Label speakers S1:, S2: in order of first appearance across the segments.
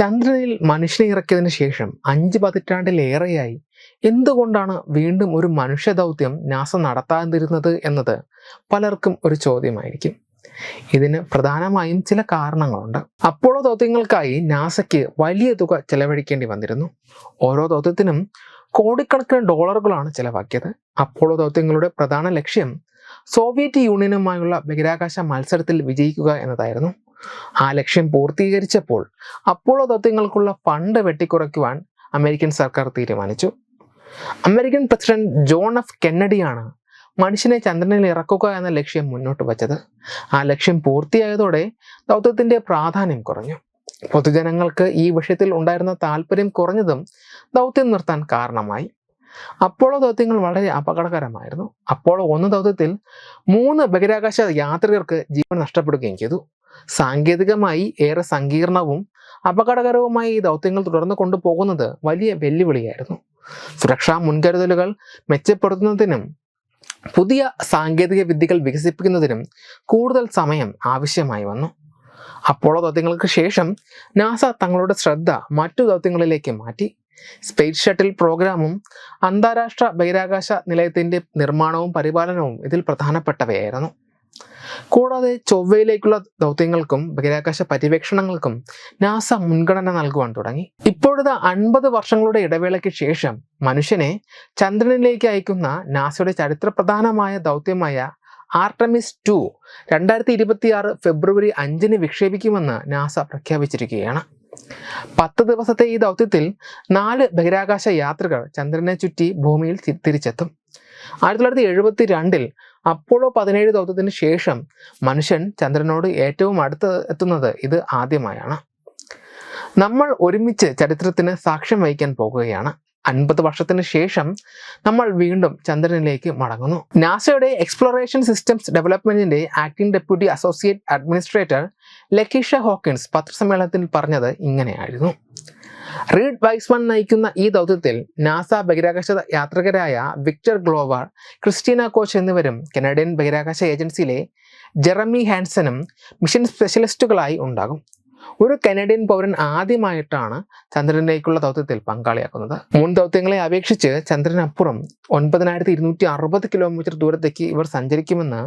S1: ചന്ദ്രനിൽ മനുഷ്യനെ ഇറക്കിയതിന് ശേഷം അഞ്ച് പതിറ്റാണ്ടിലേറെയായി. എന്തുകൊണ്ടാണ് വീണ്ടും ഒരു മനുഷ്യ ദൗത്യം നാസ നടത്താതിരുന്നത് എന്നത് പലർക്കും ഒരു ചോദ്യമായിരിക്കും. ഇതിന് പ്രധാനമായും ചില കാരണങ്ങളുണ്ട്. അപ്പോളോ ദൗത്യങ്ങൾക്കായി നാസയ്ക്ക് വലിയ തുക ചെലവഴിക്കേണ്ടി വന്നിരുന്നു. ഓരോ ദൗത്യത്തിനും കോടിക്കണക്കിന് ഡോളറുകളാണ് ചെലവാക്കിയത്. അപ്പോളോ ദൗത്യങ്ങളുടെ പ്രധാന ലക്ഷ്യം സോവിയറ്റ് യൂണിയനുമായുള്ള ബഹിരാകാശ മത്സരത്തിൽ വിജയിക്കുക എന്നതായിരുന്നു. ആ ലക്ഷ്യം പൂർത്തീകരിച്ചപ്പോൾ അപ്പോളോ ദൗത്യങ്ങൾക്കുള്ള ഫണ്ട് വെട്ടിക്കുറയ്ക്കുവാൻ അമേരിക്കൻ സർക്കാർ തീരുമാനിച്ചു. അമേരിക്കൻ പ്രസിഡന്റ് ജോൺ എഫ് കെന്നഡിയാണ് മനുഷ്യനെ ചന്ദ്രനിൽ ഇറക്കുക എന്ന ലക്ഷ്യം മുന്നോട്ട് വച്ചത്. ആ ലക്ഷ്യം പൂർത്തിയായതോടെ ദൗത്യത്തിന്റെ പ്രാധാന്യം കുറഞ്ഞു. പൊതുജനങ്ങൾക്ക് ഈ വിഷയത്തിൽ ഉണ്ടായിരുന്ന താല്പര്യം കുറഞ്ഞതും ദൗത്യം നിർത്താൻ കാരണമായി. അപ്പോളോ ദൗത്യങ്ങൾ വളരെ അപകടകരമായിരുന്നു. അപ്പോളോ ഒന്ന് ദൗത്യത്തിൽ മൂന്ന് ബഹിരാകാശ യാത്രികർക്ക് ജീവൻ നഷ്ടപ്പെടുകയും ചെയ്തു. സാങ്കേതികമായി ഏറെ സങ്കീർണവും അപകടകരവുമായ ഈ ദൗത്യങ്ങൾ തുടർന്ന് കൊണ്ടുപോകുന്നത് വലിയ വെല്ലുവിളിയായിരുന്നു. സുരക്ഷാ മുൻകരുതലുകൾ മെച്ചപ്പെടുത്തുന്നതിനും പുതിയ സാങ്കേതിക വിദ്യകൾ വികസിപ്പിക്കുന്നതിനും കൂടുതൽ സമയം ആവശ്യമായി വന്നു. അപ്പോളോ ദൗത്യങ്ങൾക്ക് ശേഷം നാസ തങ്ങളുടെ ശ്രദ്ധ മറ്റു ദൗത്യങ്ങളിലേക്ക് മാറ്റി. സ്പേസ് ഷട്ടിൽ പ്രോഗ്രാമും അന്താരാഷ്ട്ര ബഹിരാകാശ നിലയത്തിന്റെ നിർമ്മാണവും പരിപാലനവും ഇതിൽ പ്രധാനപ്പെട്ടവയായിരുന്നു. കൂടാതെ ചൊവ്വയിലേക്കുള്ള ദൗത്യങ്ങൾക്കും ബഹിരാകാശ പര്യവേക്ഷണങ്ങൾക്കും നാസ മുൻഗണന നൽകുവാൻ തുടങ്ങി. ഇപ്പോഴത്തെ അൻപത് വർഷങ്ങളുടെ ഇടവേളയ്ക്ക് ശേഷം മനുഷ്യനെ ചന്ദ്രനിലേക്ക് അയക്കുന്ന നാസയുടെ ചരിത്രപ്രധാനമായ ദൗത്യമായ ആർട്ടമിസ് ടു രണ്ടായിരത്തി ഇരുപത്തിയാറ് ഫെബ്രുവരി അഞ്ചിന് വിക്ഷേപിക്കുമെന്ന് നാസ പ്രഖ്യാപിച്ചിരിക്കുകയാണ്. പത്ത് ദിവസത്തെ ഈ ദൗത്യത്തിൽ നാല് ബഹിരാകാശ യാത്രികർ ചന്ദ്രനെ ചുറ്റി ഭൂമിയിൽ തിരിച്ചെത്തും. ആയിരത്തി തൊള്ളായിരത്തി എഴുപത്തി രണ്ടിൽ അപ്പോളോ പതിനേഴ് ദൗത്യത്തിന് ശേഷം മനുഷ്യൻ ചന്ദ്രനോട് ഏറ്റവും അടുത്ത് എത്തുന്നത് ഇത് ആദ്യമായാണ്. നമ്മൾ ഒരുമിച്ച് ചരിത്രത്തിന് സാക്ഷ്യം വഹിക്കാൻ പോകുകയാണ്. അൻപത് വർഷത്തിന് ശേഷം നമ്മൾ വീണ്ടും ചന്ദ്രനിലേക്ക് മടങ്ങുന്നു. നാസയുടെ exploration systems ഡെവലപ്മെന്റിന്റെ acting deputy associate administrator Lakiesha Hawkins പത്രസമ്മേളനത്തിൽ പറഞ്ഞത് ഇങ്ങനെയായിരുന്നു. റീഡ് വൈസ്മൺ നയിക്കുന്ന ഈ ദൗത്യത്തിൽ നാസ ബഹിരാകാശ യാത്രികരായ വിക്ടർ ഗ്ലോവർ ക്രിസ്റ്റീന കോച്ച് എന്നിവരും കനഡിയൻ ബഹിരാകാശ ഏജൻസിയിലെ ജെറമി ഹാൻസനും മിഷൻ സ്പെഷ്യലിസ്റ്റുകളായി ഉണ്ടാകും. ഒരു കനേഡിയൻ പൗരൻ ആദ്യമായിട്ടാണ് ചന്ദ്രനിലേക്കുള്ള ദൗത്യത്തിൽ പങ്കാളിയാക്കുന്നത്. മുൻ ദൗത്യങ്ങളെ അപേക്ഷിച്ച് ചന്ദ്രനപ്പുറം ഒൻപതിനായിരത്തി ഇരുന്നൂറ്റി അറുപത് കിലോമീറ്റർ ദൂരത്തേക്ക് ഇവർ സഞ്ചരിക്കുമെന്ന്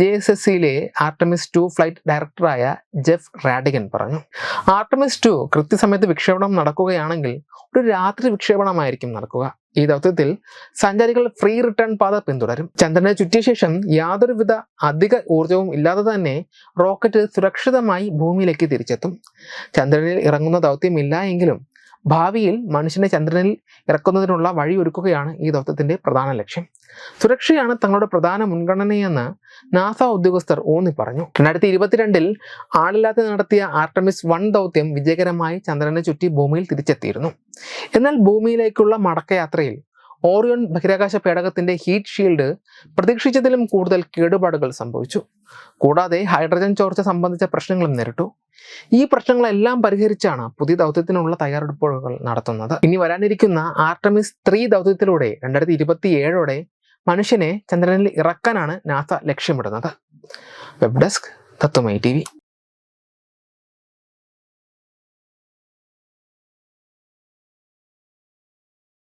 S1: ജെ എസ് എസ് സിയിലെ ആർട്ടമിസ് ടു ഫ്ലൈറ്റ് ഡയറക്ടറായ ജെഫ് റാഡിഗൻ പറഞ്ഞു. ആർട്ടമിസ് ടു കൃത്യസമയത്ത് വിക്ഷേപണം നടക്കുകയാണെങ്കിൽ ഒരു രാത്രി വിക്ഷേപണമായിരിക്കും നടക്കുക. ഈ ദൗത്യത്തിൽ സഞ്ചാരികൾ ഫ്രീ റിട്ടേൺ പാത പിന്തുടരും. ചന്ദ്രനെ ചുറ്റിയ ശേഷം യാതൊരുവിധ അധിക ഊർജവും ഇല്ലാതെ തന്നെ റോക്കറ്റ് സുരക്ഷിതമായി ഭൂമിയിലേക്ക് തിരിച്ചെത്തും. ചന്ദ്രനിൽ ഇറങ്ങുന്ന ദൗത്യമില്ല എങ്കിലും ഭാവിയിൽ മനുഷ്യനെ ചന്ദ്രനിൽ ഇറക്കുന്നതിനുള്ള വഴി ഒരുക്കുകയാണ് ഈ ദൗത്യത്തിന്റെ പ്രധാന ലക്ഷ്യം. സുരക്ഷയാണ് തങ്ങളുടെ പ്രധാന മുൻഗണനയെന്ന് നാസ ഉദ്യോഗസ്ഥർ ഊന്നി പറഞ്ഞു രണ്ടായിരത്തി ഇരുപത്തിരണ്ടിൽ ആളില്ലാതെ നടത്തിയ ആർട്ടമിസ് വൺ ദൗത്യം വിജയകരമായി ചന്ദ്രനെ ചുറ്റി ഭൂമിയിൽ തിരിച്ചെത്തിയിരുന്നു. എന്നാൽ ഭൂമിയിലേക്കുള്ള മടക്കയാത്രയിൽ ഓറിയോൺ ബഹിരാകാശ പേടകത്തിന്റെ ഹീറ്റ് ഷീൽഡ് പ്രതീക്ഷിച്ചതിലും കൂടുതൽ കേടുപാടുകൾ സംഭവിച്ചു. കൂടാതെ ഹൈഡ്രജൻ ചോർച്ച സംബന്ധിച്ച പ്രശ്നങ്ങളും നേരിട്ടു. ഈ പ്രശ്നങ്ങളെല്ലാം പരിഹരിച്ചാണ് പുതിയ ദൗത്യത്തിനുള്ള തയ്യാറെടുപ്പുകൾ നടത്തുന്നത്. ഇനി വരാനിരിക്കുന്ന ആർട്ടമിസ് ത്രീ ദൗത്യത്തിലൂടെ രണ്ടായിരത്തി ഇരുപത്തി ഏഴോടെ മനുഷ്യനെ ചന്ദ്രനിൽ ഇറക്കാനാണ് നാസ ലക്ഷ്യമിടുന്നത്. വെബ് ഡെസ്ക് തത്വമൈ ടി